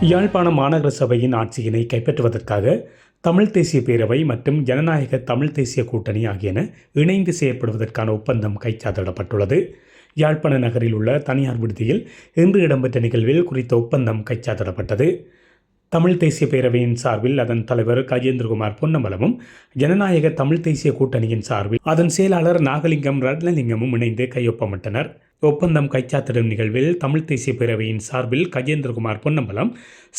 யாழ்ப்பாண மாநகர சபையின் ஆட்சியினை கைப்பற்றுவதற்காக தமிழ் தேசிய பேரவை மற்றும் ஜனநாயக தமிழ் தேசிய கூட்டணி ஆகியன இணைந்து செயற்படுவதற்கான ஒப்பந்தம் கைச்சாத்திடப்பட்டுள்ளது. யாழ்ப்பாண நகரில் உள்ள தனியார் விடுதியில் இன்று இடம்பெற்ற நிகழ்வில் குறித்த ஒப்பந்தம் கைச்சாத்திடப்பட்டது. தமிழ் தேசிய பேரவையின் சார்பில் அதன் தலைவர் கஜேந்திரகுமார் பொன்னம்பலமும் ஜனநாயக தமிழ் தேசிய கூட்டணியின் சார்பில் அதன் செயலாளர் நாகலிங்கம் ரத்னலிங்கமும் இணைந்து கையொப்பமிட்டனர். ஒப்பந்தம் கைச்சாத்திடும் நிகழ்வில் தமிழ் தேசிய பேரவையின் சார்பில் கஜேந்திரகுமார் பொன்னம்பலம்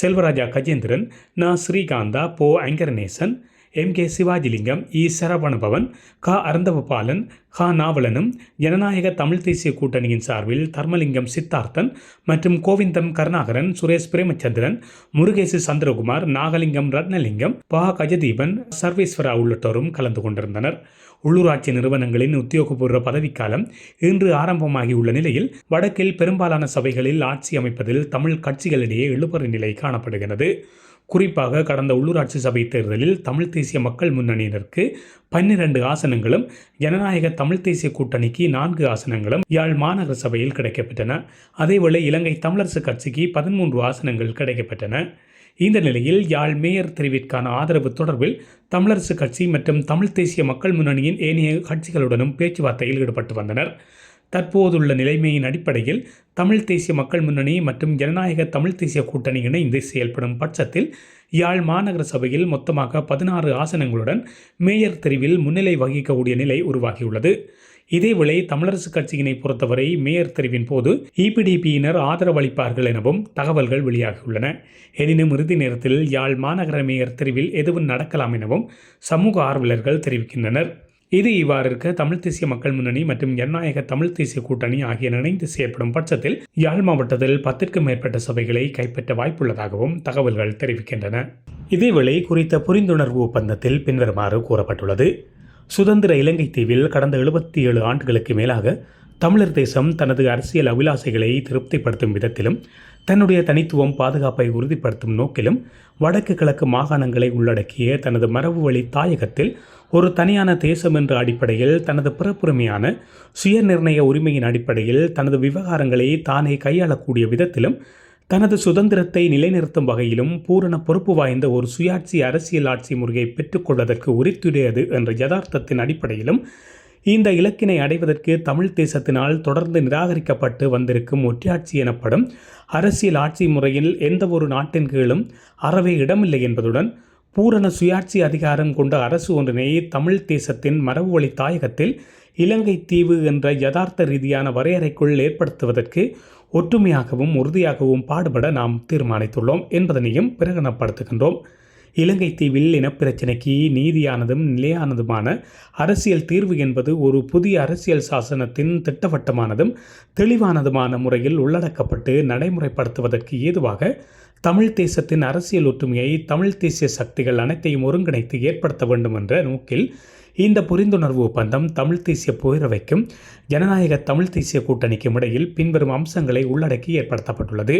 செல்வராஜா கஜேந்திரன் நா ஸ்ரீகாந்தா போ ஐங்கரநேசன் எம் கே சிவாஜிலிங்கம் இ சரவணபவன் க அருந்தவபாலன் க நாவலனும் ஜனநாயக தமிழ் தேசிய கூட்டணியின் சார்பில் தர்மலிங்கம் சித்தார்த்தன் மற்றும் கோவிந்தம் கருணாகரன் சுரேஷ் பிரேமச்சந்திரன் முருகேசு சந்திரகுமார் நாகலிங்கம் ரத்னலிங்கம் பா. கஜதீபன் சர்வேஸ்வரா உள்ளிட்டோரும் கலந்து கொண்டிருந்தனர். உள்ளூராட்சி நிறுவனங்களின் உத்தியோகபூர்வ பதவிக்காலம் இன்று ஆரம்பமாகியுள்ள நிலையில் வடக்கில் பெரும்பாலான சபைகளில் ஆட்சி அமைப்பதில் தமிழ் கட்சிகளிடையே இழுபறி நிலை காணப்படுகிறது. குறிப்பாக கடந்த உள்ளூராட்சி சபை தேர்தலில் தமிழ் தேசிய மக்கள் முன்னணியினருக்கு பன்னிரண்டு ஆசனங்களும் ஜனநாயக தமிழ் தேசிய கூட்டணிக்கு நான்கு ஆசனங்களும் யாழ் மாநகர சபையில் கிடைக்கப்பெற்றன. அதேவேளை இலங்கை தமிழரசு கட்சிக்கு பதிமூன்று ஆசனங்கள் கிடைக்கப்பெற்றன. இந்த நிலையில் யாழ் மேயர் தெரிவிற்கான ஆதரவு தொடர்பில் தமிழரசு கட்சி மற்றும் தமிழ் தேசிய மக்கள் முன்னணியின் ஏனைய கட்சிகளுடனும் பேச்சுவார்த்தையில் ஈடுபட்டு வந்தனர். தற்போதுள்ள நிலைமையின் அடிப்படையில் தமிழ் தேசிய மக்கள் முன்னணி மற்றும் ஜனநாயக தமிழ் தேசிய கூட்டணி இணைந்து செயல்படும் பட்சத்தில் யாழ் மாநகர சபையில் மொத்தமாக பதினாறு ஆசனங்களுடன் மேயர் தெரிவில் முன்னிலை வகிக்கக்கூடிய நிலை உருவாகியுள்ளது. இதேவேளை தமிழரசு கட்சியினை பொறுத்தவரை மேயர் தெரிவின் போது இபிடிபியினர் ஆதரவளிப்பார்கள் எனவும் தகவல்கள் வெளியாகியுள்ளன. எனினும் இறுதி நேரத்தில் யாழ் மாநகர மேயர் தெரிவில் எதுவும் நடக்கலாம் எனவும் சமூக ஆர்வலர்கள் தெரிவிக்கின்றனர். இது இவ்வாறு இருக்க தமிழ் தேசிய மக்கள் முன்னணி மற்றும் ஜனநாயக தமிழ் தேசிய கூட்டணி ஆகிய இணைந்து செயற்படும் பட்சத்தில் யாழ் மாவட்டத்தில் பத்திற்கும் மேற்பட்ட சபைகளை கைப்பற்ற வாய்ப்புள்ளதாகவும் தகவல்கள் தெரிவிக்கின்றன. இதேவேளை குறித்த புரிந்துணர்வு ஒப்பந்தத்தில் பின்வருமாறு கூறப்பட்டுள்ளது. சுதந்திர இலங்கை தீவில் கடந்த எழுபத்தி ஏழு ஆண்டுகளுக்கு மேலாக தமிழர் தேசம் தனது அரசியல் அபிலாசைகளை திருப்திப்படுத்தும் விதத்திலும் தன்னுடைய தனித்துவம் பாதுகாப்பை உறுதிப்படுத்தும் நோக்கிலும் வடக்கு கிழக்கு மாகாணங்களை உள்ளடக்கிய தனது மரபு வழி தாயகத்தில் ஒரு தனியான தேசம் என்ற அடிப்படையில் தனது பிறப்புரிமையான சுய நிர்ணய உரிமையின் அடிப்படையில் தனது விவகாரங்களை தானே கையாளக்கூடிய விதத்திலும் தனது சுதந்திரத்தை நிலைநிறுத்தும் வகையிலும் பூரண பொறுப்பு வாய்ந்த ஒரு சுயாட்சி அரசியல் ஆட்சி முறையை பெற்றுக்கொள்வதற்கு உரித்துடையது என்ற யதார்த்தத்தின் அடிப்படையிலும் இந்த இலக்கினை அடைவதற்கு தமிழ் தேசத்தினால் தொடர்ந்து நிராகரிக்கப்பட்டு வந்திருக்கும் ஒற்றையாட்சி எனப்படும் அரசியல் ஆட்சி முறையில் எந்த ஒரு நாட்டின் கீழும் அறவே இடமில்லை என்பதுடன் பூரண சுயாட்சி அதிகாரம் கொண்ட அரசு ஒன்றினை தமிழ் தேசத்தின் மரபு வழி தாயகத்தில் இலங்கை தீவு என்ற யதார்த்த ரீதியான வரையறைக்குள் ஏற்படுத்துவதற்கு ஒற்றுமையாகவும் உறுதியாகவும் பாடுபட நாம் தீர்மானித்துள்ளோம் என்பதனையும் பிரகடனப்படுத்துகின்றோம். இலங்கை தீவில் இனப்பிரச்சினைக்கு நீதியானதும் நிலையானதுமான அரசியல் தீர்வு என்பது ஒரு புதிய அரசியல் சாசனத்தின் திட்டவட்டமானதும் தெளிவானதுமான முறையில் உள்ளடக்கப்பட்டு நடைமுறைப்படுத்துவதற்கு ஏதுவாக தமிழ் தேசத்தின் அரசியல் ஒற்றுமையை தமிழ் தேசிய சக்திகள் அனைத்தையும் ஒருங்கிணைத்து ஏற்படுத்த வேண்டும் என்ற நோக்கில் இந்த புரிந்துணர்வு ஒப்பந்தம் தமிழ் தேசிய பேரவைக்கும் ஜனநாயக தமிழ் தேசிய கூட்டணிக்கும் இடையில் பின்வரும் அம்சங்களை உள்ளடக்கி ஏற்படுத்தப்பட்டுள்ளது.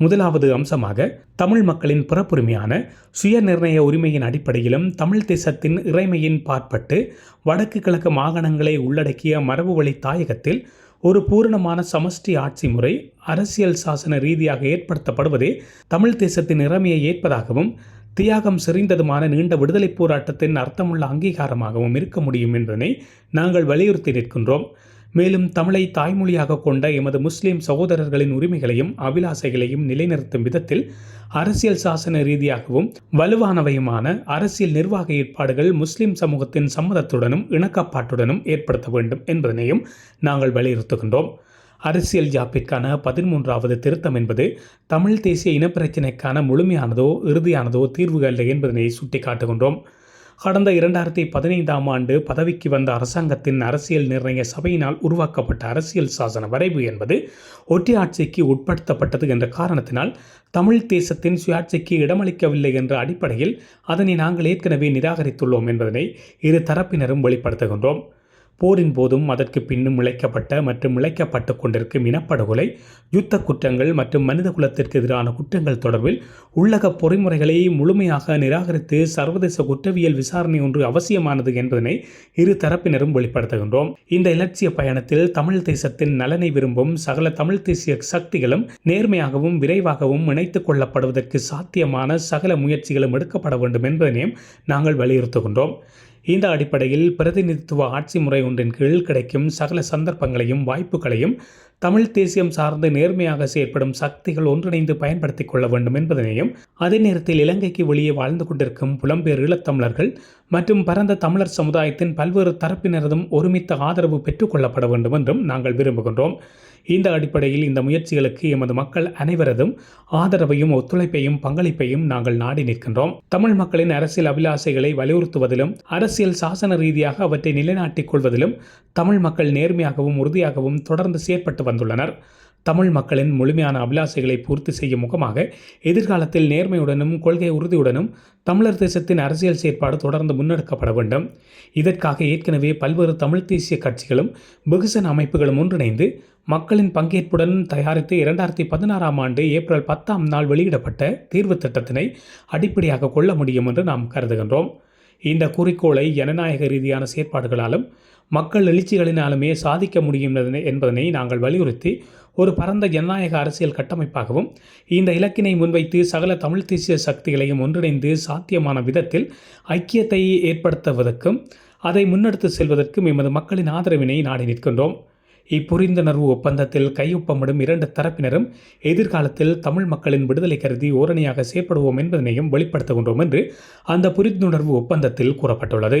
முதலாவது அம்சமாக தமிழ் மக்களின் பிறப்புரிமையான சுய நிர்ணய உரிமையின் அடிப்படையிலும் தமிழ் தேசத்தின் இறைமையின் பாற்பட்டு வடக்கு கிழக்கு மாகாணங்களை உள்ளடக்கிய மரபு வழி தாயகத்தில் ஒரு பூரணமான சமஷ்டி ஆட்சி முறை அரசியல் சாசன ரீதியாக ஏற்படுத்தப்படுவதே தமிழ் தேசத்தின் இறைமையை ஏற்பதாகவும் தியாகம் செறிந்ததுமான நீண்ட விடுதலைப் போராட்டத்தின் அர்த்தமுள்ள அங்கீகாரமாகவும் இருக்க முடியும் என்பதனை நாங்கள் வலியுறுத்தி நிற்கின்றோம். மேலும் தமிழை தாய்மொழியாக கொண்ட எமது முஸ்லிம் சகோதரர்களின் உரிமைகளையும் அபிலாசைகளையும் நிலைநிறுத்தும் விதத்தில் அரசியல் சாசன ரீதியாகவும் வலுவானவையுமான அரசியல் நிர்வாக ஏற்பாடுகள் முஸ்லிம் சமூகத்தின் சம்மதத்துடனும் இணக்கப்பாட்டுடனும் ஏற்படுத்த வேண்டும் என்பதனையும் நாங்கள் வலியுறுத்துகின்றோம். அரசியல் ஜாப்பிற்கான பதிமூன்றாவது திருத்தம் என்பது தமிழ் தேசிய இனப்பிரச்சினைக்கான முழுமையானதோ இறுதியானதோ தீர்வு அல்ல என்பதனை சுட்டிக்காட்டுகின்றோம். கடந்த இரண்டாயிரத்தி பதினைந்தாம் ஆண்டு பதவிக்கு வந்த அரசாங்கத்தின் அரசியல் நிர்ணய சபையினால் உருவாக்கப்பட்ட அரசியல் சாசன வரைவு என்பது ஒற்றையாட்சிக்கு உட்படுத்தப்பட்டது என்ற காரணத்தினால் தமிழ் தேசத்தின் சுயாட்சிக்கு இடமளிக்கவில்லை என்ற அடிப்படையில் அதனை நாங்கள் ஏற்கனவே நிராகரித்துள்ளோம் என்பதனை இரு தரப்பினரும் வெளிப்படுத்துகின்றோம். போரின் போதும் அதற்கு பின்னும் இழைக்கப்பட்ட மற்றும் இழைக்கப்பட்டு கொண்டிருக்கும் இனப்படுகொலை யுத்த குற்றங்கள் மற்றும் மனித குலத்திற்கு எதிரான குற்றங்கள் தொடர்பில் உள்ளக பொறிமுறைகளை முழுமையாக நிராகரித்து சர்வதேச குற்றவியல் விசாரணை ஒன்று அவசியமானது என்பதனை இரு தரப்பினரும் வெளிப்படுத்துகின்றோம். இந்த இலட்சிய பயணத்தில் தமிழ் தேசத்தின் நலனை விரும்பும் சகல தமிழ் தேசிய சக்திகளும் நேர்மையாகவும் விரைவாகவும் இணைத்துக் கொள்ளப்படுவதற்கு சாத்தியமான சகல முயற்சிகளும் எடுக்கப்பட வேண்டும் என்பதனையும் நாங்கள் வலியுறுத்துகின்றோம். இந்த அடிப்படையில் பிரதிநிதித்துவ ஆட்சி முறை ஒன்றின் கீழ் கிடைக்கும் சகல சந்தர்ப்பங்களையும் வாய்ப்புகளையும் தமிழ் தேசியம் சார்ந்து நேர்மையாக செயற்படும் சக்திகள் ஒன்றிணைந்து பயன்படுத்திக் கொள்ள வேண்டும் என்பதனையும் அதே நேரத்தில் இலங்கைக்கு வெளியே வாழ்ந்து கொண்டிருக்கும் புலம்பெயர் ஈழத்தமிழர்கள் மற்றும் பரந்த தமிழர் சமுதாயத்தின் பல்வேறு தரப்பினரதும் ஒருமித்த ஆதரவு பெற்றுக்கொள்ளப்பட வேண்டும் என்றும் நாங்கள் விரும்புகின்றோம். இந்த அடிப்படையில் இந்த முயற்சிகளுக்கு எமது மக்கள் அனைவரதும் ஆதரவையும் ஒத்துழைப்பையும் பங்களிப்பையும் நாங்கள் நாடி நிற்கின்றோம். தமிழ் மக்களின் அரசியல் அபிலாசைகளை வலியுறுத்துவதிலும் அரசியல் சாசன ரீதியாக அவற்றை நிலைநாட்டிக் கொள்வதிலும் தமிழ் மக்கள் நேர்மையாகவும் உறுதியாகவும் தொடர்ந்து செயற்பட்டு வந்துள்ளனர். தமிழ் மக்களின் முழுமையான அபிலாசைகளை பூர்த்தி செய்யும் முகமாக எதிர்காலத்தில் நேர்மையுடனும் கொள்கை உறுதியுடனும் தமிழர் தேசத்தின் அரசியல் செயற்பாடு தொடர்ந்து முன்னெடுக்கப்பட வேண்டும். இதற்காக ஏற்கனவே பல்வேறு தமிழ் தேசிய கட்சிகளும் வெகுசன அமைப்புகளும் ஒன்றிணைந்து மக்களின் பங்கேற்புடன் தயாரித்து இரண்டாயிரத்தி பதினாறாம் ஆண்டு ஏப்ரல் பத்தாம் நாள் வெளியிடப்பட்ட தீர்வு திட்டத்தினை அடிப்படையாக கொள்ள முடியும் என்று நாம் கருதுகின்றோம். இந்த குறிக்கோளை ஜனநாயக ரீதியான செயற்பாடுகளாலும் மக்கள் எழுச்சிகளினாலுமே சாதிக்க முடியும் என்பதனை நாங்கள் வலியுறுத்தி ஒரு பரந்த ஜனநாயக அரசியல் கட்டமைப்பாகவும் இந்த இலக்கினை முன்வைத்து சகல தமிழ் தேசிய சக்திகளையும் ஒன்றிணைந்து சாத்தியமான விதத்தில் ஐக்கியத்தை ஏற்படுத்துவதற்கும் அதை முன்னெடுத்து செல்வதற்கும் எமது மக்களின் ஆதரவினை நாடி நிற்கின்றோம். இப்புரிந்துணர்வு ஒப்பந்தத்தில் கையொப்பமிடும் இரண்டு தரப்பினரும் எதிர்காலத்தில் தமிழ் மக்களின் விடுதலை கருதி ஓரணியாக செயற்படுவோம் என்பதனையும் வெளிப்படுத்துகின்றோம் என்று அந்த புரிந்துணர்வு ஒப்பந்தத்தில் கூறப்பட்டுள்ளது.